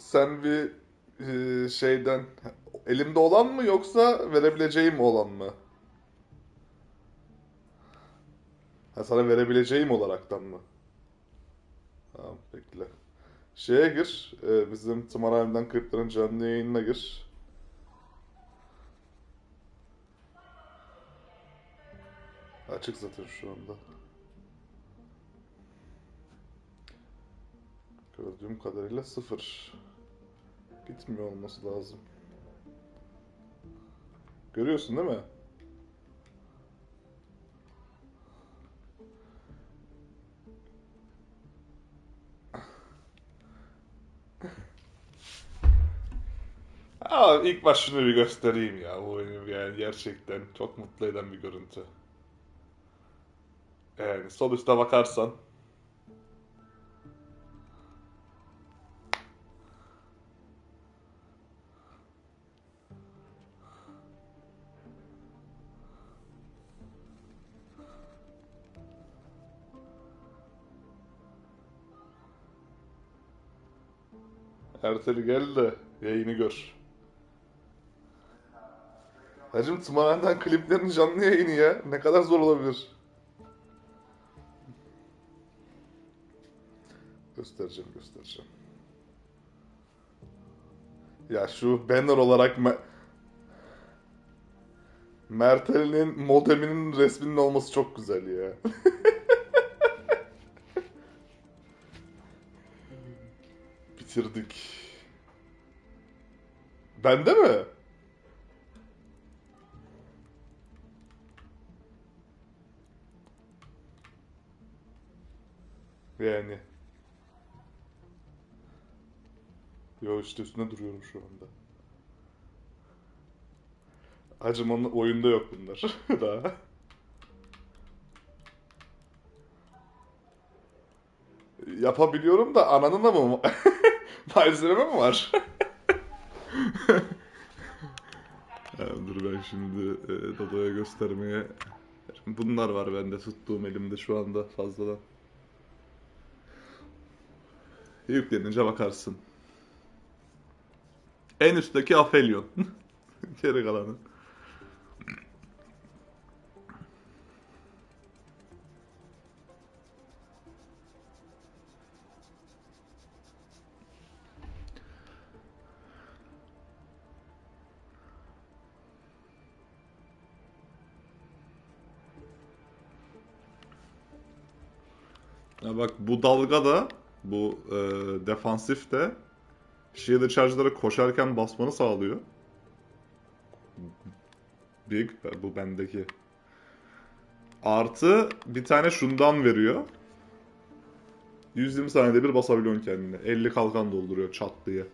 sen bir e, şeyden elimde olan mı yoksa verebileceğim olan mı? Ha, sana verebileceğim olaraktan mı? Tamam bekle. Şeye gir. e, bizim Tımarhane'den Kırıkların canlı yayınına gir. Açık zaten şu anda. Gördüğüm kadarıyla sıfır. Gitmiyor olması lazım. Görüyorsun değil mi? Aa, ilk baş şunu bir göstereyim ya. Bu benim yani gerçekten çok mutlu eden bir görüntü. Yani sol üstte bakarsan Erteli gel de yayını gör. Hacım tımarhaneden kliplerin canlı yayını ya. Ne kadar zor olabilir? Göstereceğim, göstereceğim. Ya şu banner olarak Me Mertel'in modeminin resminin olması çok güzel ya. Bitirdik. Bende mi? Yani. Yo işte üstünde duruyorum şu anda. Hacım onun oyunda yok bunlar daha. Yapabiliyorum da ananın da mı malzeme mi var? Ya dur ben şimdi e, Dodo'ya göstermeye... Bunlar var bende tuttuğum elimde şu anda fazladan. Yüklenince bakarsın. En üstteki Aphelion. Geri kalanı. Bak bu dalga da bu e, defansif de Shield charge'lara koşarken basmanı sağlıyor. Big bu bendeki. Artı bir tane şundan veriyor. 120 saniyede bir basabiliyorsun kendine. 50 kalkan dolduruyor çat diye.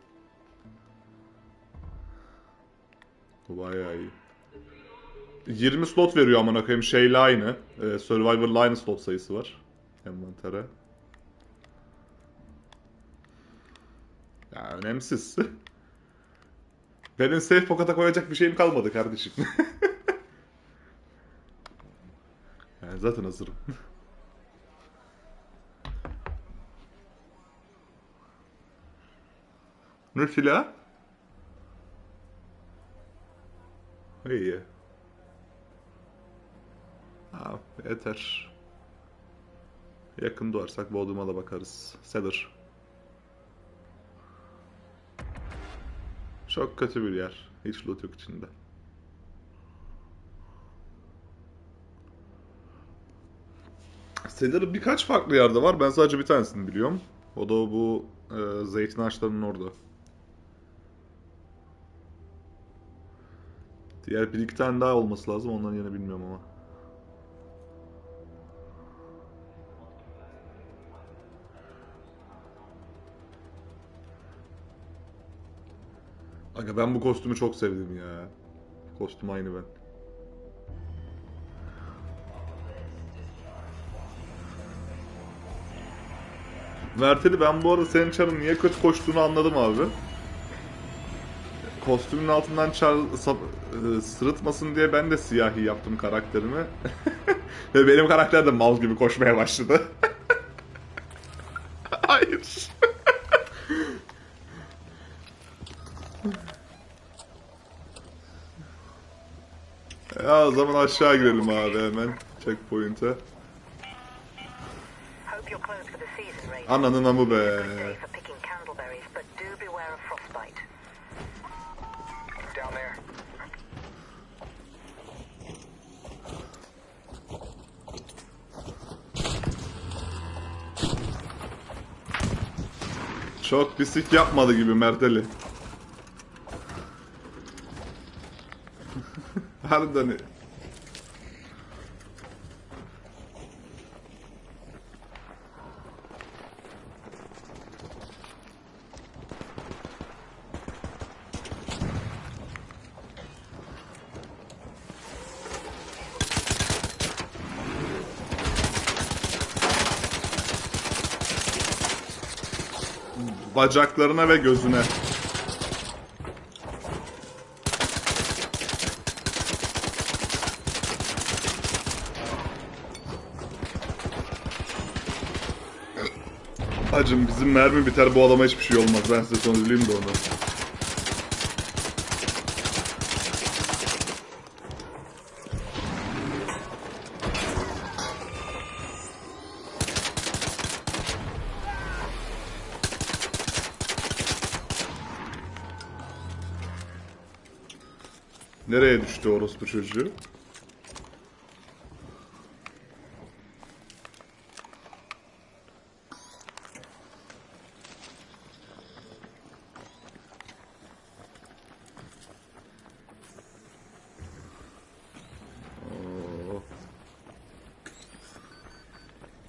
Bayağı iyi. 20 slot veriyor amına koyayım şeyle aynı. E, Survivor'la aynı slot sayısı var. Envantere. Ya önemsiz. Benim safe pocket'a koyacak bir şeyim kalmadı kardeşim. yani zaten hazırım. ne silah? İyi. Ha, yeter. Yakın doğarsak Bodrum'a da bakarız. Cedar. Çok kötü bir yer. Hiç loot yok içinde. Cedar'ın birkaç farklı yerde var. Ben sadece bir tanesini biliyorum. O da bu e, zeytin ağaçlarının orada. Diğer bir iki tane daha olması lazım. Onların yerini bilmiyorum ama. Aga ben bu kostümü çok sevdim ya. Kostüm aynı ben. Verteli ben bu arada senin çarın niye kötü koştuğunu anladım abi. Kostümün altından sap- e, sırıtmasın diye ben de siyahi yaptım karakterimi. Ve benim karakter de mal gibi koşmaya başladı. Hayır. Ya o zaman aşağı girelim abi hemen. Checkpoint'e. Ananın amı be. Çok pislik yapmadı gibi Merteli. Harbiden. Bacaklarına ve gözüne. Hacım bizim mermi biter bu adama hiçbir şey olmaz. Ben size söyleyeyim de onu. Nereye düştü orospu çocuğu?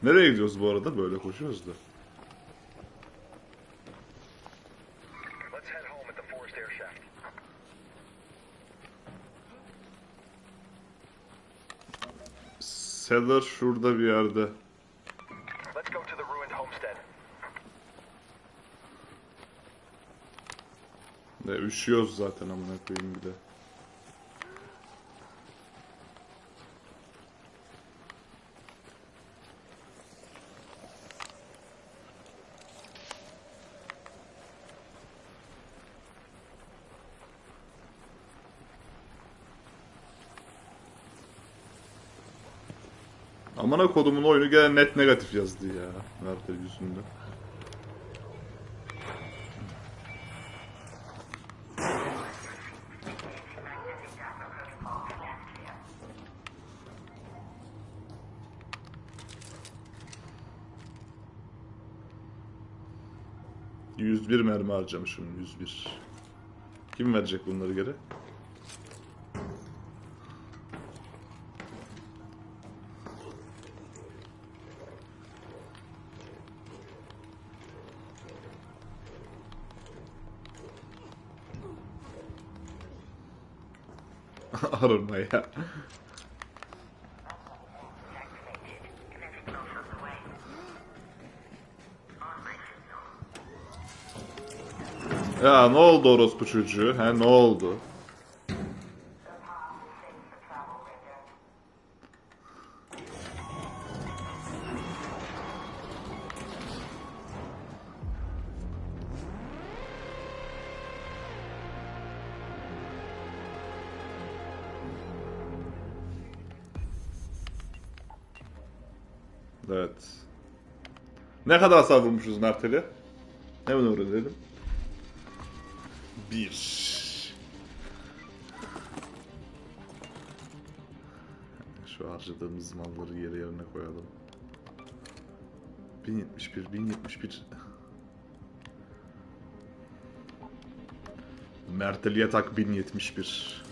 Nereye gidiyoruz bu arada? Böyle koşuyoruz da. Cellar şurada bir yerde. Ne üşüyoruz zaten amına koyayım bir de. Amına kodumun oyunu gene net negatif yazdı ya. Nerede yüzünde. ...101 mermi harcamışım, 101. Kim verecek bunları geri? Arınma ya. Ya ne oldu orospu çocuğu? He ne oldu? Evet. Ne kadar hasar vurmuşuz Mertel'e? Hemen öğrenelim. Bir. Şu harcadığımız malları yere yerine koyalım. 1071, 1071. Mertel yatak 1071.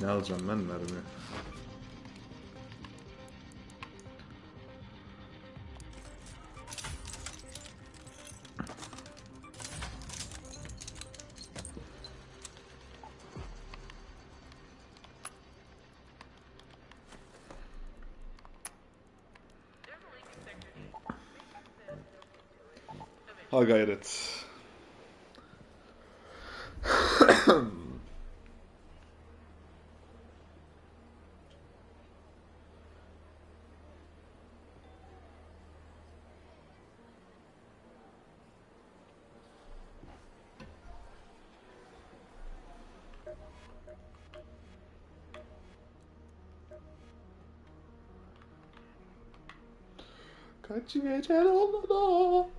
Ne alacağım ben mermi? Ha gayret. Kaç gece oldu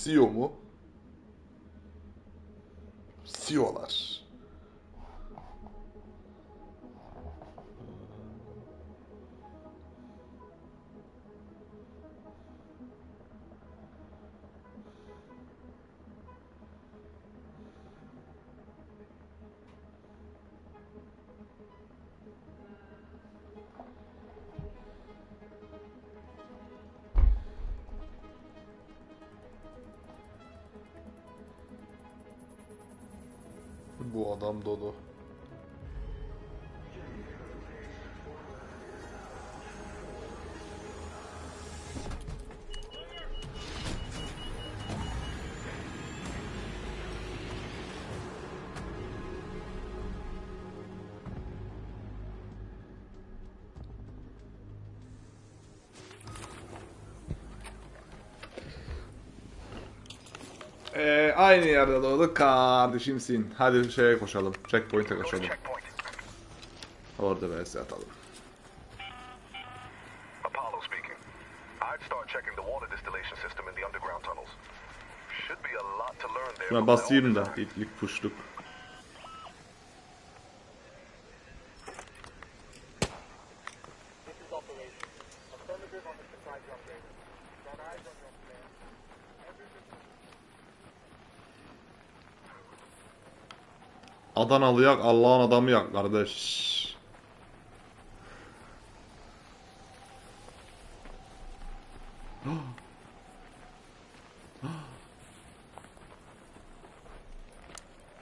CEO mu? CEO'lar. Bu adam dolu. Aynı yerde doğduk kardeşimsin. Hadi şeye koşalım. Checkpoint'e koşalım. Orada vs atalım. Apollo speaking. I'd start checking the water distillation system in the underground tunnels. Should be a lot to learn there. Şuna basayım da ilk puşluk. Adanalı yak, Allah'ın adamı yak kardeş.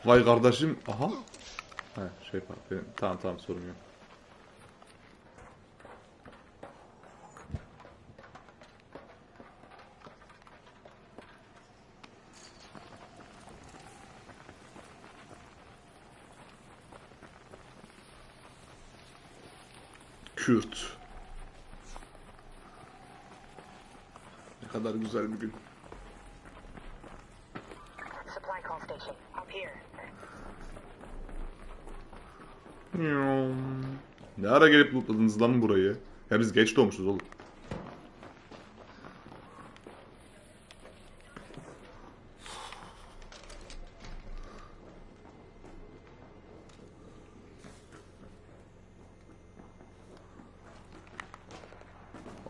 Vay kardeşim. Aha. He şey. Benim, tamam tamam sorun yok. Kürt. Ne kadar güzel bir gün. Ne ara gelip lootladınız lan burayı? Ya biz geç doğmuşuz oğlum.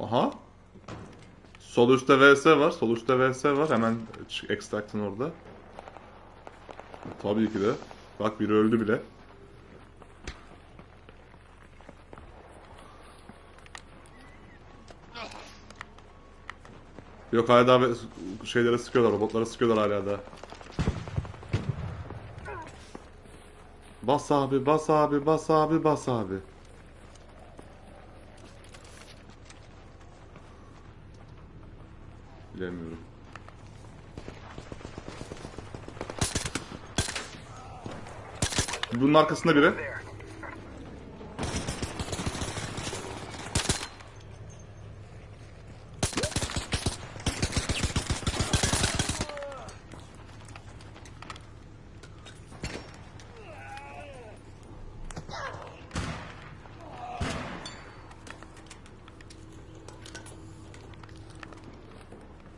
Aha. Sol üstte VS var. Sol üstte VS var. Hemen extract'ın orada. Tabii ki de. Bak biri öldü bile. Yok hala daha şeylere sıkıyorlar, robotlara sıkıyorlar hala da. Bas abi, bas abi, bas abi, bas abi. Bunun arkasında biri.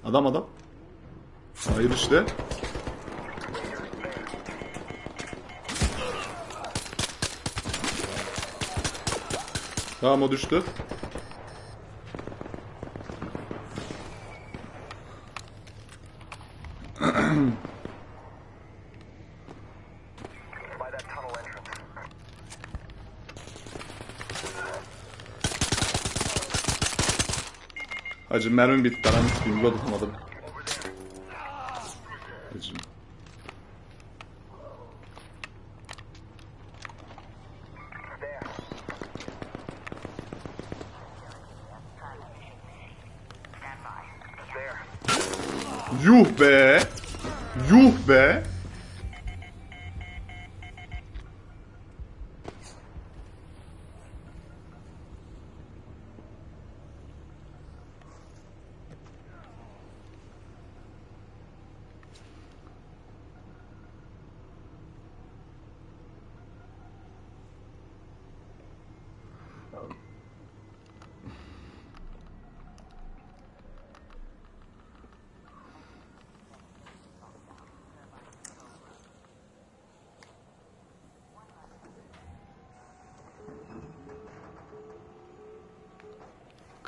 Adam adam. Hayır işte. Tamam o düştü. By that tunnel entrance. Acı mermi bitti. Ben sikeyim. Reload atamadım. Acım. There. There. Yuh be! Yuh be!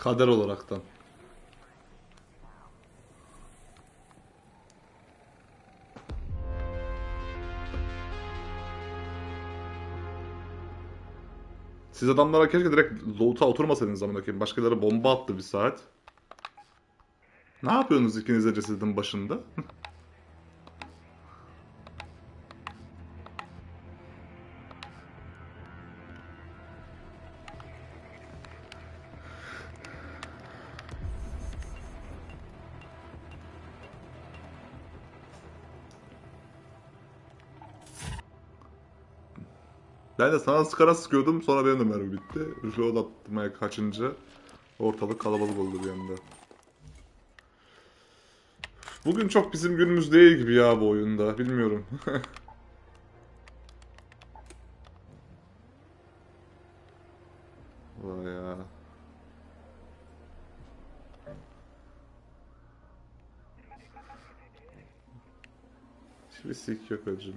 Kader olaraktan. Siz adamlara keşke direkt loot'a oturmasaydınız zaman koyayım. Başkaları bomba attı bir saat. Ne yapıyorsunuz ikiniz de cesedin başında? Ben de sana sıkara sıkıyordum sonra benim de mermi bitti. Reload atmaya kaçınca ortalık kalabalık oldu bir anda. Bugün çok bizim günümüz değil gibi ya bu oyunda. Bilmiyorum. Vay ya. Hiçbir sik yok acım.